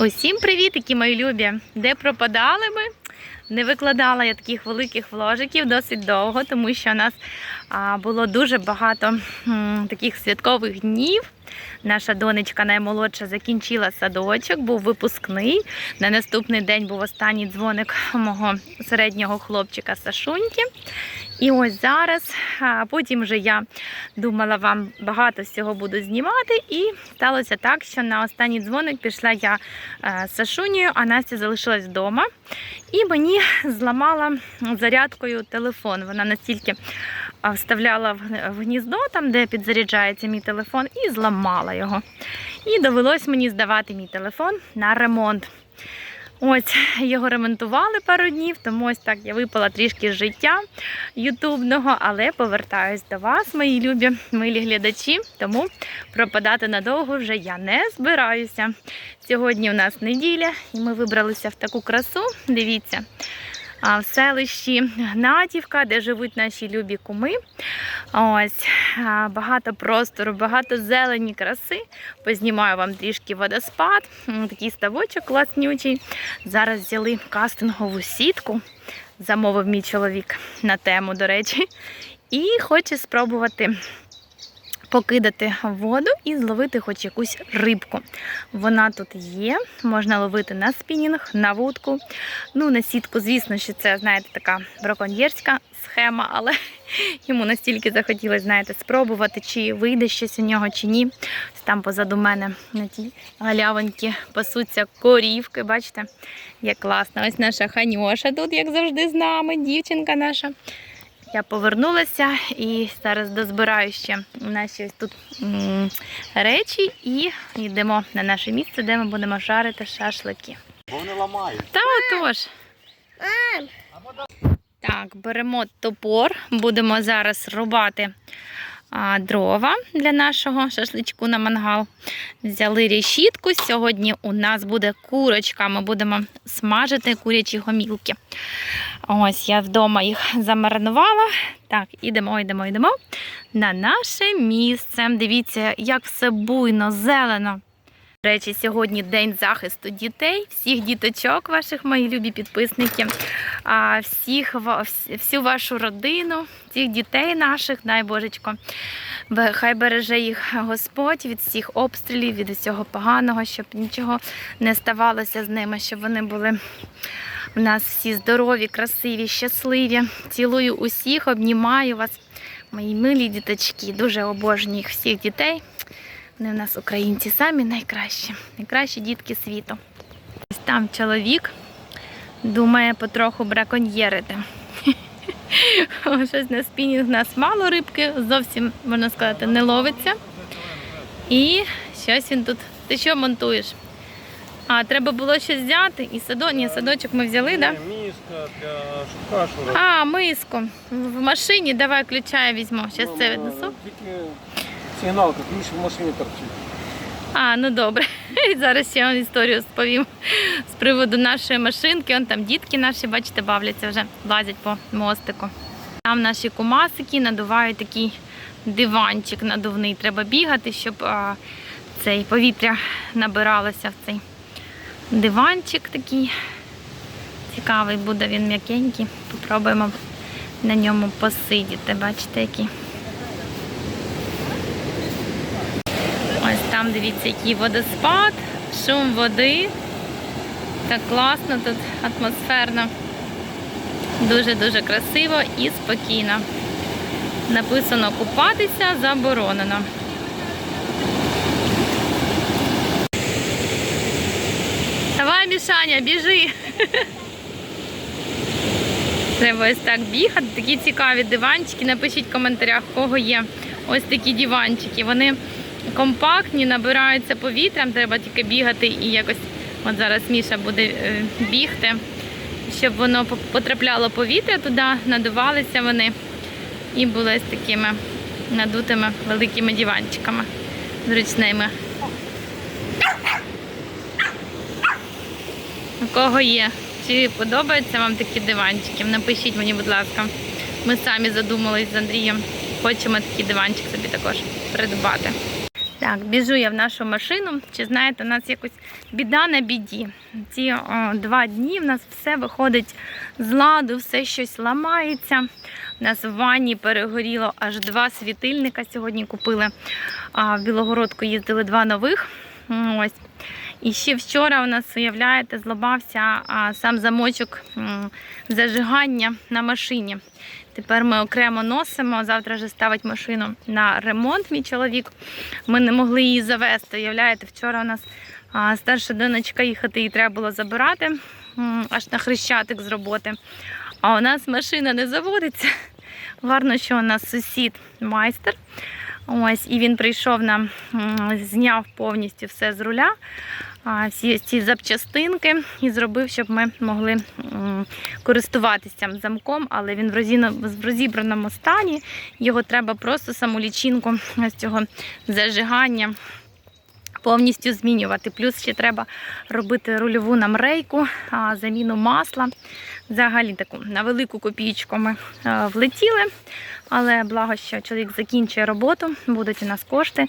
Усім привіт, які мої любі! Де пропадали ми? Не викладала я таких великих вложиків досить довго, тому що у нас було дуже багато таких святкових днів. Наша донечка наймолодша закінчила садочок, був випускний. На наступний день був останній дзвоник мого середнього хлопчика Сашуньки. І ось зараз, а потім вже я думала, вам багато всього буду знімати. І сталося так, що на останній дзвоник пішла я е, з Сашунею, а Настя залишилась вдома. І мені зламала зарядкою телефон. Вона настільки вставляла в гніздо, там, де підзаряджається мій телефон, і зламала його. І довелось мені здавати мій телефон на ремонт. Ось його ремонтували пару днів, тому ось так я випала трішки з життя ютубного, але повертаюсь до вас, мої любі милі глядачі. Тому пропадати надовго вже я не збираюся. Сьогодні у нас неділя, і ми вибралися в таку красу. Дивіться. В селищі Гнатівка, де живуть наші любі куми. Ось багато простору, багато зелені краси. Познімаю вам трішки водоспад, такий ставочок класнючий. Зараз взяли кастингову сітку, замовив мій чоловік на тему, до речі, і хоче спробувати покидати воду і зловити хоч якусь рибку. Вона тут є, можна ловити на спінінг, на вудку. Ну, на сітку, звісно, що це, знаєте, така браконьєрська схема, але йому настільки захотілося, знаєте, спробувати, чи вийде щось у нього, чи ні. Там позаду мене на тій галявинці пасуться корівки. Бачите, як класно. Ось наша ханьоша тут, як завжди, з нами, дівчинка наша. Я повернулася і зараз дозбираю ще наші ось тут речі і йдемо на наше місце, де ми будемо жарити шашлики. Бо вони ламають. Та отож. Так, беремо топор, будемо зараз рубати дрова для нашого шашличку на мангал. Взяли рішітку. Сьогодні у нас буде курочка. Ми будемо смажити курячі гомілки. Ось я вдома їх замаринувала. Так, ідемо, йдемо, йдемо на наше місце. Дивіться, як все буйно, зелено. Речі, сьогодні день захисту дітей, всіх діточок, ваших мої любі підписники, всіх всю вашу родину, всіх дітей наших, дай Божечко. Хай береже їх Господь від всіх обстрілів, від усього поганого, щоб нічого не ставалося з ними, щоб вони були у нас всі здорові, красиві, щасливі. Цілую усіх, обнімаю вас, мої милі діточки. Дуже обожнюю всіх дітей. Вони в нас українці самі найкращі, найкращі дітки світу. Ось там чоловік думає потроху браконьєрити. Щось на спінінг у нас мало рибки, зовсім, можна сказати, не ловиться. І щось він тут. Ти що монтуєш? А, треба було щось взяти. І садо... Ні, садочок ми взяли, так? Міска для щоб кашу робити. А, миску. В машині давай ключа я візьму. Зараз це віднесу. Сигналка, ключ в машині торчить. А, ну добре. Зараз ще вам історію сповім з приводу нашої машинки. Он там дітки наші, бачите, бавляться вже, лазять по мостику. Там наші кумасики надувають такий диванчик надувний. Треба бігати, щоб а, цей повітря набиралося в цей диванчик такий. Цікавий буде він м'якенький. Попробуємо на ньому посидіти. Бачите, який. Ось там дивіться, який водоспад, шум води. Так класно тут атмосферно. Дуже-дуже красиво і спокійно. Написано купатися заборонено. Давай, Мішаня, біжи. Треба ось так бігати. Такі цікаві диванчики. Напишіть в коментарях, в кого є ось такі диванчики. Вони компактні, набираються повітрям, треба тільки бігати і якось. От зараз Міша буде е, бігти, щоб воно по- потрапляло повітря туди, надувалися вони і були з такими надутими великими диванчиками зручними. У кого є? Чи подобаються вам такі диванчики? Напишіть мені, будь ласка. Ми самі задумались з Андрієм. Хочемо такий диванчик собі також придбати. Так, біжу я в нашу машину. Чи знаєте, у нас якось біда на біді. Ці о, два дні в нас все виходить з ладу, все щось ламається. У нас в ванні перегоріло аж два світильника. Сьогодні купили а, в Білогородку їздили два нових. Ось. І ще вчора у нас, уявляєте, зламався сам замочок зажигання на машині. Тепер ми окремо носимо. Завтра вже ставить машину на ремонт. Мій чоловік. Ми не могли її завести. Уявляєте, вчора у нас старша донечка їхати її треба було забирати аж на хрещатик з роботи. А у нас машина не заводиться. Гарно, що у нас сусід майстер. Ось, і він прийшов нам, зняв повністю все з руля, всі ці запчастинки і зробив, щоб ми могли користуватися замком, але він в розібраному стані. Його треба просто саму лічинку з цього зажигання повністю змінювати. Плюс ще треба робити рульову нам рейку, а, заміну масла. Взагалі таку на велику копійку ми влетіли. Але благо, що чоловік закінчує роботу, будуть у нас кошти,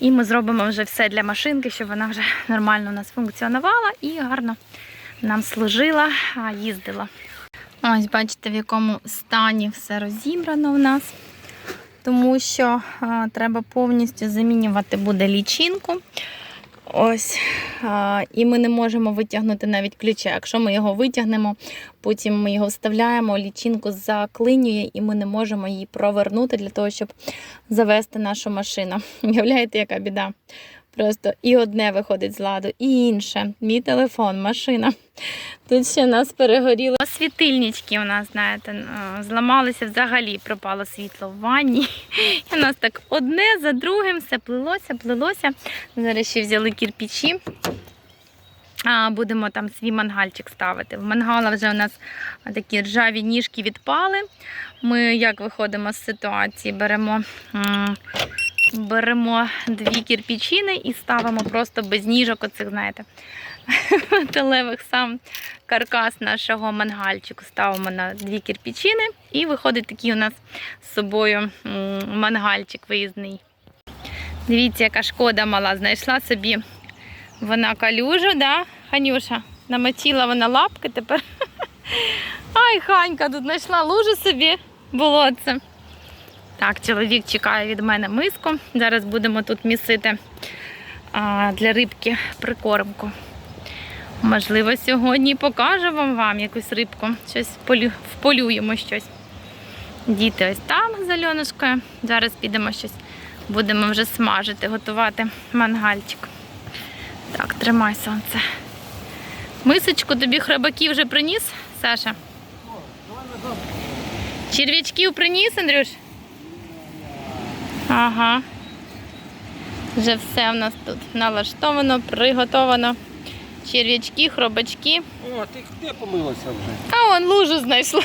і ми зробимо вже все для машинки, щоб вона вже нормально у нас функціонувала і гарно нам служила, їздила. Ось бачите, в якому стані все розібрано в нас. Тому що а, треба повністю замінювати буде лічинку. Ось. А, і ми не можемо витягнути навіть ключа. Якщо ми його витягнемо, потім ми його вставляємо, лічинку заклинює, і ми не можемо її провернути для того, щоб завести нашу машину. Уявляєте, яка біда? Просто і одне виходить з ладу, і інше. Мій телефон, машина. Тут ще нас перегоріло. Світильнички у нас, знаєте, е, зламалися взагалі, пропало світло в ванні. І у нас так одне за другим все плилося, плилося. Зараз ще взяли кірпічі. А, будемо там свій мангальчик ставити. В мангала вже у нас такі ржаві ніжки відпали. Ми як виходимо з ситуації, беремо, беремо дві кірпічини і ставимо просто без ніжок, оцих, знаєте, металевих сам каркас нашого мангальчику. Ставимо на дві кірпічини і виходить такий у нас з собою мангальчик виїзний. Дивіться, яка шкода мала, знайшла собі вона калюжу, да, Ханюша? Намочила вона лапки тепер. Ай, Ханька тут знайшла лужу собі болотце. Так, чоловік чекає від мене миску. Зараз будемо тут місити для рибки прикормку. Можливо, сьогодні покажу вам, вам якусь рибку. Щось полю, вполюємо щось. Діти ось там з Альонушкою. Зараз підемо щось. Будемо вже смажити, готувати мангальчик. Так, тримай сонце. Мисочку тобі храбаків вже приніс, Саша? Черв'ячків приніс, Андрюш? Ага. Вже все в нас тут налаштовано, приготовано. Черв'ячки, хробачки. О, ти де помилася вже? А он лужу знайшла.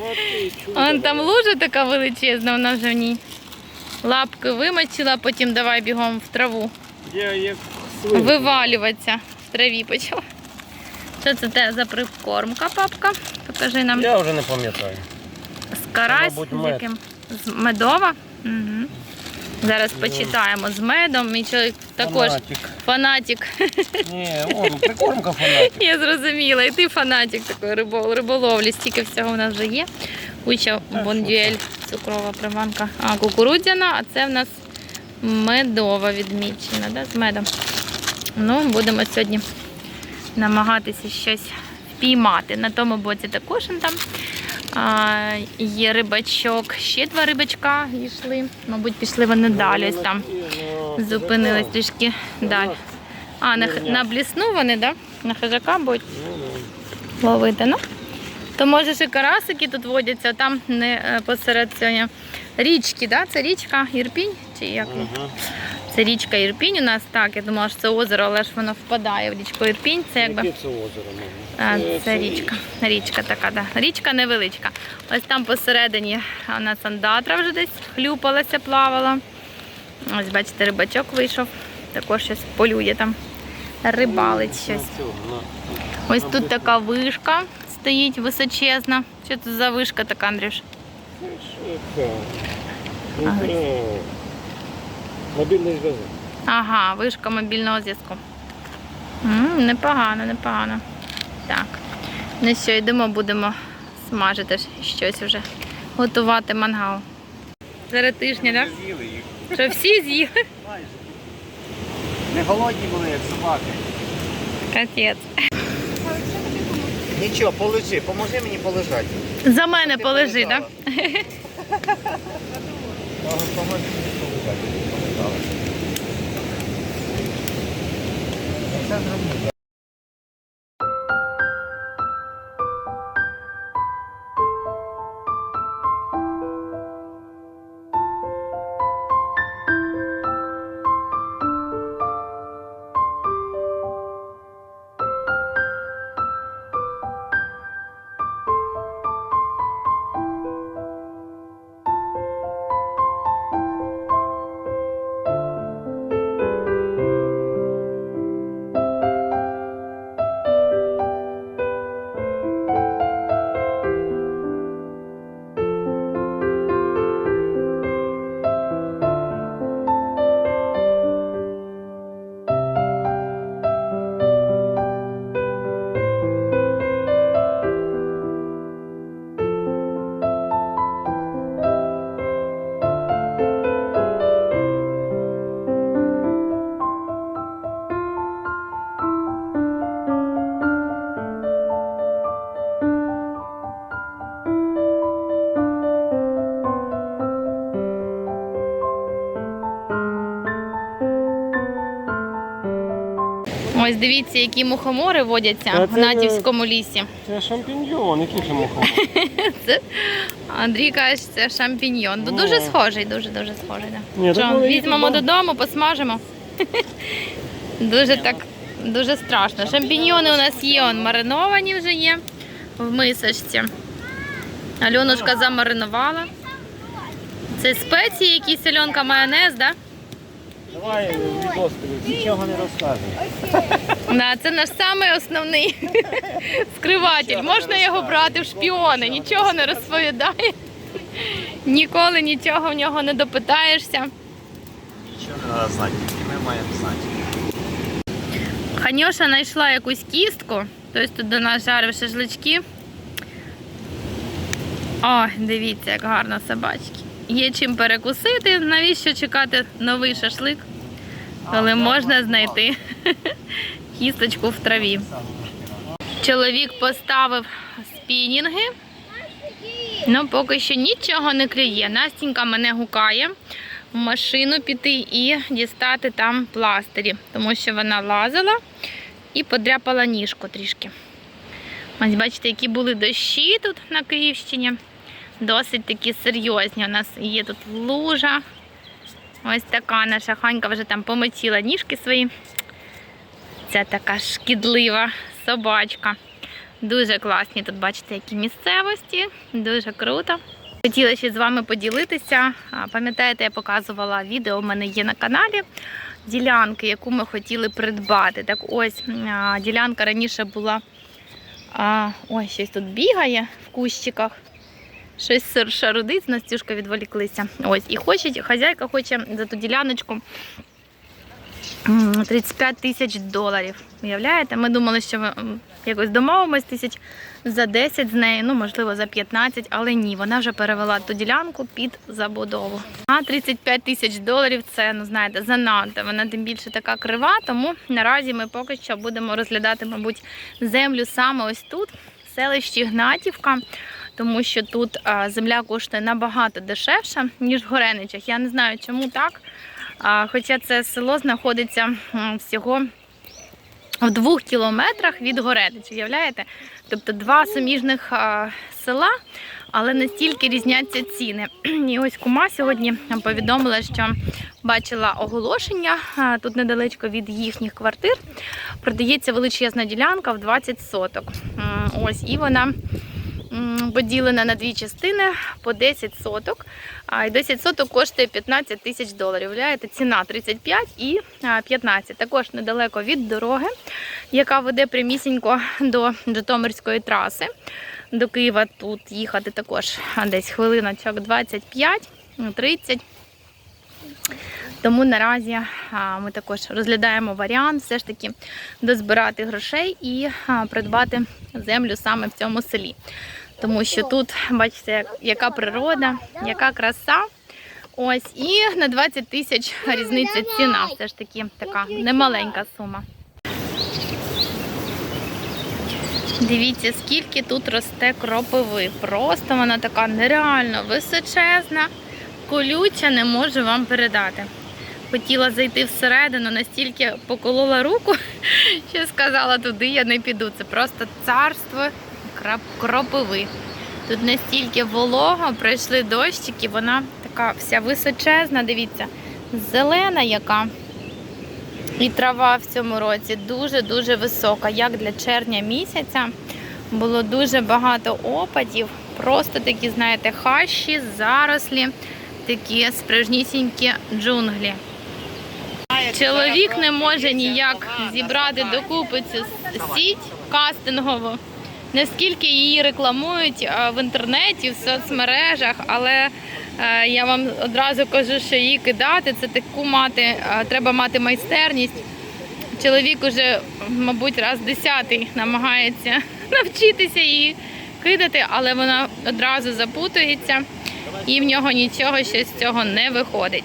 О, ти. Вон там лужа така величезна, вона вже в ній. Лапки вимочила, потім давай бігом в траву. Я як. Вивалюватися в траві почала. Що це те за прикормка, папка? Покажи нам Я вже не пам'ятаю. з карась, з яким з медова. Угу. Зараз почитаємо з медом. Мій чоловік також Фанатик. фанатик. Ні, он, прикормка фанатик. Я зрозуміла. І ти фанатик такої рибол- риболовлі. Стільки всього у нас вже є. Куча бондюель, цукрова приманка. А, кукурудзяна, а це в нас медова відмічена, да, з медом. Ну, будемо сьогодні намагатися щось впіймати. На тому боці також там є рибачок. Ще два рибачка йшли. Мабуть, пішли вони далі. Ось там зупинились трішки далі. А, на, на блісну вони, да? На хижака будуть ловити. Ну, то може ще карасики тут водяться, там не е, посеред сьогодні річки, да? Це річка Ірпінь? Чи як? Це річка Ірпінь у нас так. Я думала, що це озеро, але ж воно впадає в річку Ірпінь. Це якби. Це озеро? А, Це- річка. Річка така, да. Річка невеличка. Ось там посередині у нас андатра вже десь хлюпалася, плавала. Ось, бачите, рибачок вийшов. Також щось полює там. Рибалить щось. Ось тут така вишка стоїть височезна. Що це за вишка така, Андрюш? Мобільний зв'язок. Ага, вишка мобільного зв'язку. Непогано, непогано. Так. Ну що, йдемо, будемо смажити щось вже. Готувати мангал. Зараз тижня, так? З'їли їх. Що всі з'їли? Майже. Не голодні були, як собаки. Капець. Нічого, полежи, поможи мені полежати. За мене полежи, так? Поможи мені полежати. Все зроблю. Ось дивіться, які мухомори водяться Та в Натівському лісі. Це шампіньйон, який же мухомор. Це Андрій каже, що це шампіньйон. Ну, Дуже схожий, дуже дуже схожий. Да. Ні, так Що, вони візьмемо їдуть, додому, посмажемо. Дуже так, дуже страшно. Шампіньйони у нас є, он мариновані вже є в мисочці. Альонушка замаринувала. Це спеції, якісь Альонка майонез, так? Давай відос тобі, нічого не розказуй. Да, це наш самий основний скриватель. Можна його брати в шпіони, нічого не розповідає. Ніколи нічого в нього не допитаєшся. Нічого не треба знати, ми маємо знати. Ханьоша знайшла якусь кістку, тобто тут до нас жарив шашлички. О, дивіться, як гарно собачки. Є чим перекусити, навіщо чекати новий шашлик, коли можна знайти кісточку в траві. Чоловік поставив спінінги. Ну, поки що нічого не клює. Настінька мене гукає в машину піти і дістати там пластирі, тому що вона лазила і подряпала ніжку трішки. Ось бачите, які були дощі тут на Київщині. Досить такі серйозні. У нас є тут лужа. Ось така наша ханька вже там помочила ніжки свої. Це така шкідлива собачка. Дуже класні тут, бачите, які місцевості. Дуже круто. Хотіла ще з вами поділитися. Пам'ятаєте, я показувала відео, у мене є на каналі. Ділянки, яку ми хотіли придбати. Так ось ділянка раніше була. Ой, щось тут бігає в кущиках. Щось шарудить, Настюшка відволіклися. Ось, і хоче, хазяйка хоче за ту діляночку 35 тисяч доларів. Уявляєте? Ми думали, що м, якось домовимось тисяч за 10 з нею, ну можливо за 15, але ні, вона вже перевела ту ділянку під забудову. А 35 тисяч доларів це, ну знаєте, занадто. Вона тим більше така крива, тому наразі ми поки що будемо розглядати, мабуть, землю саме ось тут, в селищі Гнатівка. Тому що тут земля коштує набагато дешевше, ніж в Гореничах. Я не знаю, чому так. Хоча це село знаходиться всього в двох кілометрах від Горенич, уявляєте? Тобто два суміжних села, але настільки різняться ціни. І ось кума сьогодні повідомила, що бачила оголошення тут недалечко від їхніх квартир. Продається величезна ділянка в 20 соток. Ось, і вона поділена на дві частини по 10 соток. І 10 соток коштує 15 тисяч доларів. Уявляєте, ціна 35 і 15. Також недалеко від дороги, яка веде прямісінько до Житомирської траси. До Києва тут їхати також десь хвилиночок 25, ну, 30. Тому наразі ми також розглядаємо варіант все ж таки дозбирати грошей і придбати землю саме в цьому селі. Тому що тут, бачите, яка природа, яка краса. Ось, і на 20 тисяч різниця ціна. Все ж таки така немаленька сума. Дивіться, скільки тут росте кропиви. Просто вона така нереально височезна, колюча, не можу вам передати. Хотіла зайти всередину, настільки поколола руку, що сказала, туди я не піду. Це просто царство кропиви. Тут настільки волого, пройшли дощики, вона така вся височезна, дивіться, зелена яка. І трава в цьому році дуже-дуже висока, як для червня місяця. Було дуже багато опадів, просто такі, знаєте, хащі, зарослі, такі справжнісінькі джунглі. Чоловік не може ніяк зібрати докупи цю сіть кастингову. Наскільки її рекламують в інтернеті, в соцмережах, але е, я вам одразу кажу, що її кидати це таку мати, е, треба мати майстерність. Чоловік уже, мабуть, раз десятий намагається навчитися її кидати, але вона одразу запутується і в нього нічого ще з цього не виходить.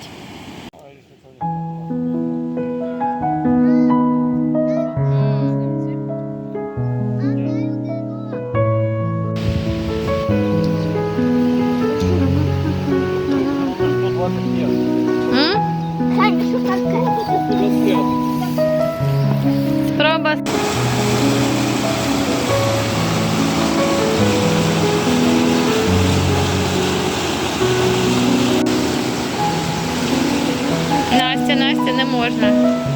Спроба. Настя, Настя, не можна.